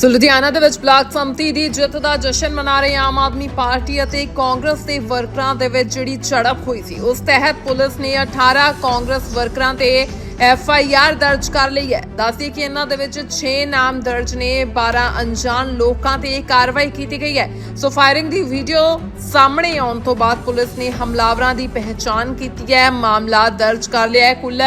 ਸੋ ਲੁਧਿਆਣਾ ਦੇ ਵਿੱਚ ਬਲਾਕ ਸੰਮਤੀ ਦੀ ਜਿੱਤ ਦਾ ਜਸ਼ਨ ਮਨਾ ਰਹੇ ਆਮ ਆਦਮੀ ਪਾਰਟੀ ਅਤੇ ਕਾਂਗਰਸ ਦੇ ਵਰਕਰਾਂ ਦੇ ਵਿੱਚ ਜਿਹੜੀ ਝੜਪ ਹੋਈ ਸੀ। ਉਸ ਤਹਿਤ ਪੁਲਿਸ ਨੇ 18 ਕਾਂਗਰਸ ਵਰਕਰਾਂ ਤੇ ਐਫ ਆਈ ਆਰ ਦਰਜ ਕਰ ਲਈ ਹੈ। ਦੱਸਦੀ ਕਿ ਇਹਨਾਂ ਦੇ ਵਿੱਚ 6 ਨਾਮ ਦਰਜ ਨੇ 12 ਅਣਜਾਣ ਲੋਕਾਂ ਤੇ ਇਹ ਕਾਰਵਾਈ ਕੀਤੀ ਗਈ ਹੈ। ਸੋ ਫਾਇਰਿੰਗ ਦੀ ਵੀਡੀਓ ਸਾਹਮਣੇ ਆਉਣ ਤੋਂ ਬਾਅਦ ਪੁਲਿਸ ਨੇ ਹਮਲਾਵਰਾਂ ਦੀ ਪਹਿਚਾਣ ਕੀਤੀ ਹੈ। ਮਾਮਲਾ ਦਰਜ ਕਰ ਲਿਆ ਹੈ। ਕੁੱਲ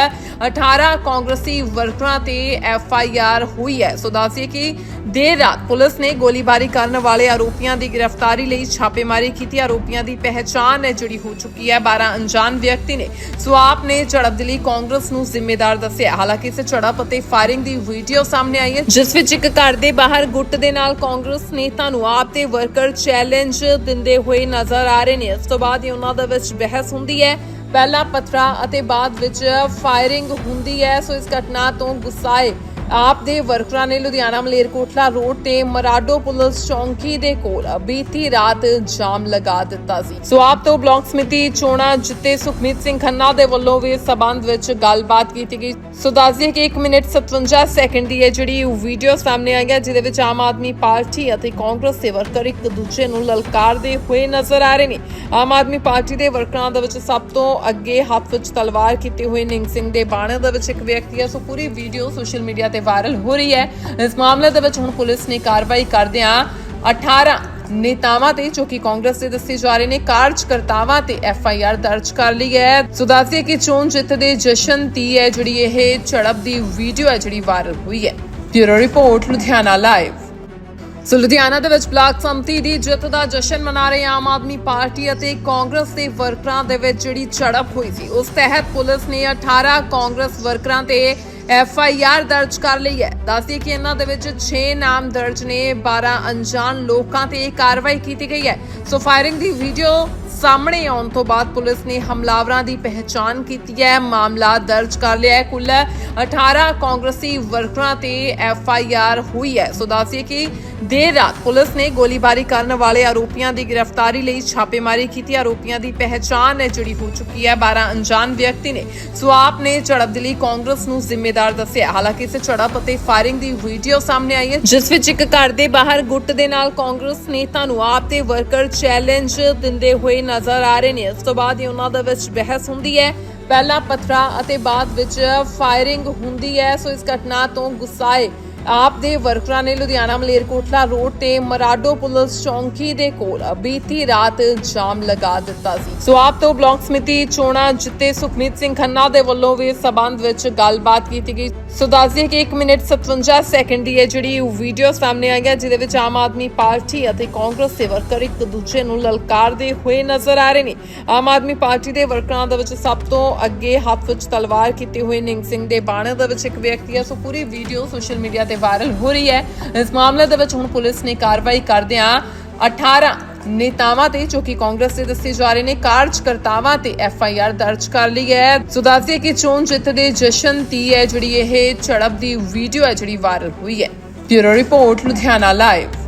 18 ਕਾਂਗਰਸੀ ਵਰਕਰਾਂ ਤੇ ਐਫ ਆਈ ਆਰ ਹੋਈ ਹੈ। ਸੋ ਦੱਸਦੀ ਕਿ ਦੇਰ ਰਾਤ ਪੁਲਿਸ ਨੇ ਗੋਲੀਬਾਰੀ ਕਰਨ ਵਾਲੇ ਆਰੋਪੀਆਂ ਦੀ ਗ੍ਰਿਫਤਾਰੀ ਲਈ ਛਾਪੇਮਾਰੀ ਕੀਤੀ। ਆਰੋਪੀਆਂ ਦੀ ਪਹਿਚਾਣ ਹੈ ਜਿਹੜੀ ਹੋ ਚੁੱਕੀ ਹੈ। 12 ਅਣਜਾਣ ਵਿਅਕਤੀ ਨੇ। ਸੋ ਆਪ ਨੇ ਝੜਪ ਦੇ ਲਈ ਕਾਂਗਰਸ ਨੂੰ ਜ਼ਿੰਮੇਦਾਰ ਦੱਸਿਆ, ਹਾਲਾਂਕਿ ਇਸ ਝੜਪ ਅਤੇ ਫਾਇਰਿੰਗ ਦੀ ਵੀਡੀਓ ਸਾਹਮਣੇ ਆਈ ਹੈ, ਜਿਸ ਵਿੱਚ ਇੱਕ ਘਰ ਦੇ ਬਾਹਰ ਗੁੱਟ ਦੇ ਨਾਲ ਕਾਂਗਰਸ ਨੇਤਾ ਨੂੰ ਆਪ ਤੇ ਵਰਕਰ ਚੈਲੰਜ ਦਿੰਦੇ ਹੋਏ ਨਜ਼ਰ ਆ ਰਹੇ ਨੇ। ਇਸ ਤੋਂ ਬਾਅਦ ਹੀ ਉਹਨਾਂ ਦੇ ਵਿੱਚ ਬਹਿਸ ਹੁੰਦੀ ਹੈ। ਪਹਿਲਾ ਪਥਰਾ ਅਤੇ ਬਾਅਦ ਵਿੱਚ ਫਾਇਰਿੰਗ ਹੁੰਦੀ ਹੈ, ਸੋ ਇਸ ਘਟਨਾ ਤੋਂ ਗੁੱਸਾਏ ਆਪ ਦੇ ਵਰਕਰਾਂ ਨੇ ਲੁਧਿਆਣਾ ਮਲੇਰਕੋਟਲਾ ਰੋਡ ਤੇ ਮਰਾਡੋ ਪੁਲਿਸ ਚੌਂਕੀ ਦੇ ਕੋਲ ਬੀਤੀ ਰਾਤ ਜਾਮ ਲਗਾ ਦਿੱਤਾ ਸੀ। ਸੋ ਆਪ ਤੋਂ ਬਲਾਕ ਸਮਿਤੀ ਚੋਣਾਂ ਜਿੱਤੇ ਸੁਖਮੀਤ ਸਿੰਘ ਖੰਨਾ ਦੇ ਵੱਲੋਂ ਵੀ ਸਬੰਧ ਵਿੱਚ ਗੱਲਬਾਤ ਕੀਤੀ ਗਈ। ਸੋ ਦੱਸਦੀਏ ਕਿ 1 ਮਿੰਟ 57 ਸੈਕਿੰਡ ਦੀ ਇਹ ਜਿਹੜੀ ਵੀਡੀਓ ਸਾਹਮਣੇ ਆਈ ਹੈ, ਜਿਹਦੇ ਵਿੱਚ ਆਮ ਆਦਮੀ ਪਾਰਟੀ ਅਤੇ ਕਾਂਗਰਸ ਦੇ ਵਰਕਰ ਇੱਕ ਦੂਜੇ ਨੂੰ ਲਲਕਾਰਦੇ ਹੋਏ ਨਜ਼ਰ ਆ ਰਹੇ ਨੇ। ਆਮ ਆਦਮੀ ਪਾਰਟੀ ਦੇ ਵਰਕਰਾਂ ਦੇ ਵਿੱਚ ਸਭ ਤੋਂ ਅੱਗੇ ਹੱਥ ਵਿੱਚ ਤਲਵਾਰ ਕੀਤੇ ਹੋਏ ਨਿੰਗ ਸਿੰਘ ਦੇ ਬਾਣੇ ਦੇ ਵਿੱਚ ਇੱਕ ਵਿਅਕਤੀ ਹੈ। ਸੋ ਪੂਰੀ ਵੀਡੀਓ ਸੋਸ਼ਲ ਮੀਡੀਆ ਤੇ ਵਾਇਰਲ ਹੋ ਰਹੀ ਹੈ। ਇਸ ਮਾਮਲੇ ਦੇ ਵਿੱਚ ਹੁਣ ਪੁਲਿਸ ਨੇ ਕਾਰਵਾਈ ਕਰਦਿਆਂ 18 ਨੇਤਾਵਾਂ ਤੇ, ਜੋ ਕਿ ਕਾਂਗਰਸ ਦੇ ਦੱਸੇ ਜਾ ਰਹੇ ਨੇ, ਕਾਰਜਕਰਤਾਵਾਂ ਤੇ ਐਫ ਆਈ ਆਰ ਦਰਜ ਕਰ ਲਈ ਹੈ। ਸੋ ਕਿ ਚੋਣ ਜਿੱਤ ਦੇ ਜਸ਼ਨ ਦੀ ਹੈ, ਜਿਹੜੀ ਇਹ ਝੜਪ ਦੀ ਵੀਡੀਓ ਹੈ, ਜਿਹੜੀ ਵਾਇਰਲ ਹੋਈ ਹੈ। Bureau report, Ludhiana live. So Ludhiana ਦੇ ਵਿੱਚ ਬਲਾਕ ਸੰਮਤੀ ਦੀ ਜਿੱਤ ਦਾ ਜਸ਼ਨ ਮਨਾ ਰਹੇ ਆਮ ਆਦਮੀ ਪਾਰਟੀ ਅਤੇ ਕਾਂਗਰਸ ਦੇ ਵਰਕਰਾਂ ਦੇ ਵਿੱਚ ਜਿਹੜੀ ਝੜਪ ਹੋਈ ਸੀ, ਉਸ ਤਹਿਤ ਪੁਲਿਸ ਨੇ 18 ਕਾਂਗਰਸ ਵਰਕਰਾਂ ਤੇ ਐਫ ਆਈ ਆਰ ਦਰਜ ਕਰ ਲਈ ਹੈ। ਦੱਸਦੀ ਕਿ ਇਹਨਾਂ ਦੇ ਵਿੱਚ 6 ਨਾਮ ਦਰਜ ਨੇ 12 ਅਣਜਾਣ ਲੋਕਾਂ ਤੇ ਇਹ ਕਾਰਵਾਈ ਕੀਤੀ ਗਈ ਹੈ। ਸੋ ਫਾਇਰਿੰਗ ਦੀ ਵੀਡੀਓ ਸਾਹਮਣੇ ਆਉਣ ਤੋਂ ਬਾਅਦ ਪੁਲਿਸ ਨੇ ਹਮਲਾਵਰਾਂ ਦੀ ਪਹਿਚਾਣ ਕੀਤੀ ਹੈ। ਮਾਮਲਾ ਦਰਜ ਕਰ ਲਿਆ ਹੈ। ਕੁੱਲ 18 ਕਾਂਗਰਸੀ ਵਰਕਰਾਂ ਤੇ ਐਫ ਆਈ ਆਰ ਹੋਈ ਹੈ। ਸੋ ਦੱਸਦੀਏ ਕਿ ਦੇਰ ਰਾਤ ਪੁਲਿਸ ਨੇ ਗੋਲੀਬਾਰੀ ਕਰਨ ਵਾਲੇ ਆਰੋਪੀਆਂ ਦੀ ਗ੍ਰਿਫਤਾਰੀ ਲਈ ਛਾਪੇਮਾਰੀ ਕੀਤੀ। ਆਰੋਪੀਆਂ ਦੀ ਪਹਿਚਾਣ ਹੈ ਜਿਹੜੀ ਹੋ ਚੁੱਕੀ ਹੈ। 12 ਅਣਜਾਣ ਵਿਅਕਤੀ ਨੇ। ਸੋ ਆਪ ਨੇ ਝੜਪ ਦੇ ਲਈ ਕਾਂਗਰਸ ਨੂੰ ਜ਼ਿੰਮੇਦਾਰ ਦੱਸਿਆ। ਹਾਲਾਂਕਿ ਇਸ ਝੜਪ ਅਤੇ ਫਾਇਰਿੰਗ ਦੀ ਵੀਡੀਓ ਸਾਹਮਣੇ ਆਈ ਹੈ, ਜਿਸ ਵਿੱਚ ਇੱਕ ਘਰ ਦੇ ਬਾਹਰ ਗੁੱਟ ਦੇ ਨਾਲ ਕਾਂਗਰਸ ਨੇਤਾ ਨੂੰ ਆਪ ਤੇ ਵਰਕਰ ਚੈਲੰਜ ਦਿੰਦੇ ਹੋਏ ਨਜ਼ਰ ਆ ਰਹੇ ਨੇ। ਇਸ ਤੋਂ ਬਾਅਦ ਹੀ ਉਹਨਾਂ ਦੇ ਵਿੱਚ ਬਹਿਸ ਹੁੰਦੀ ਹੈ। ਪਹਿਲਾ ਪਥਰਾ ਅਤੇ ਬਾਅਦ ਵਿੱਚ ਫਾਇਰਿੰਗ ਹੁੰਦੀ ਹੈ। ਸੋ ਇਸ ਘਟਨਾ ਤੋਂ ਗੁੱਸਾਏ ਆਪ ਦੇ ਵਰਕਰਾਂ ਨੇ ਲੁਧਿਆਣਾ ਮਲੇਰਕੋਟਲਾ ਰੋਡ ਤੇ ਮਰਾਡੋ ਪੁਲਿਸ ਚੌਂਕੀ ਦੇ ਕੋਲ ਬੀਤੀ ਰਾਤ ਜਾਮ ਲਗਾ ਦਿੱਤਾ ਸੀ। ਸੋ ਆਪ ਤੋਂ ਬਲਾਕ ਸਮਿਤੀ ਚੋਣਾਂ ਜਿੱਤੇ ਸੁਖਮੀਤ ਸਿੰਘ ਖੰਨਾ ਦੇ ਵੱਲੋਂ ਵੀ ਸਬੰਧ ਵਿੱਚ ਗੱਲਬਾਤ ਕੀਤੀ ਗਈ। ਸੋ ਦੱਸਦੀਏ ਕਿ 1 ਮਿੰਟ 57 ਸੈਕਿੰਡ ਦੀ ਇਹ ਜਿਹੜੀ ਵੀਡੀਓ ਸਾਹਮਣੇ ਆ ਗਿਆ ਜਿਹਦੇ ਵਿੱਚ ਆਮ ਆਦਮੀ ਪਾਰਟੀ ਅਤੇ ਕਾਂਗਰਸ ਦੇ ਵਰਕਰ ਇੱਕ ਦੂਜੇ ਨੂੰ ਲਲਕਾਰਦੇ ਹੋਏ ਨਜ਼ਰ ਆ ਰਹੇ ਨੇ। ਆਮ ਆਦਮੀ ਪਾਰਟੀ ਦੇ ਵਰਕਰਾਂ ਦੇ ਵਿੱਚ ਸਭ ਤੋਂ ਅੱਗੇ ਹੱਥ ਵਿੱਚ ਤਲਵਾਰ ਕੀਤੇ ਹੋਏ ਨਿੰਗ ਸਿੰਘ ਦੇ ਬਾਣੇ ਦੇ ਵਿੱਚ ਇੱਕ ਵਿਅਕਤੀ ਹੈ। ਸੋ ਪੂਰੀ ਵੀਡੀਓ ਸੋਸ਼ਲ ਮੀਡੀਆ ਤੇ ਵਾਇਰਲ ਹੋ ਰਹੀ ਹੈ। ਇਸ ਮਾਮਲੇ ਦੇ ਵਿੱਚ ਹੁਣ ਪੁਲਿਸ ਨੇ ਕਾਰਵਾਈ ਕਰਦਿਆਂ 18 ਨੇਤਾਵਾਂ ਤੇ, ਜੋ ਕਿ ਕਾਂਗਰਸ ਦੇ ਦੱਸੇ ਜਾ ਰਹੇ ਨੇ, ਕਾਰਜਕਰਤਾਵਾਂ ਤੇ ਐਫ ਆਈ ਆਰ ਦਰਜ ਕਰ ਲਈ ਹੈ। ਸੋ ਦੱਸਦੀਏ ਕਿ ਚੋਣ ਜਿੱਤ ਦੇ ਜਸ਼ਨ ਦੀ ਹੈ ਜਿਹੜੀ ਇਹ ਝੜਪ ਦੀ ਵੀਡੀਓ ਹੈ, ਜਿਹੜੀ ਵਾਇਰਲ ਹੋਈ ਹੈ। Bureau report, Ludhiana live.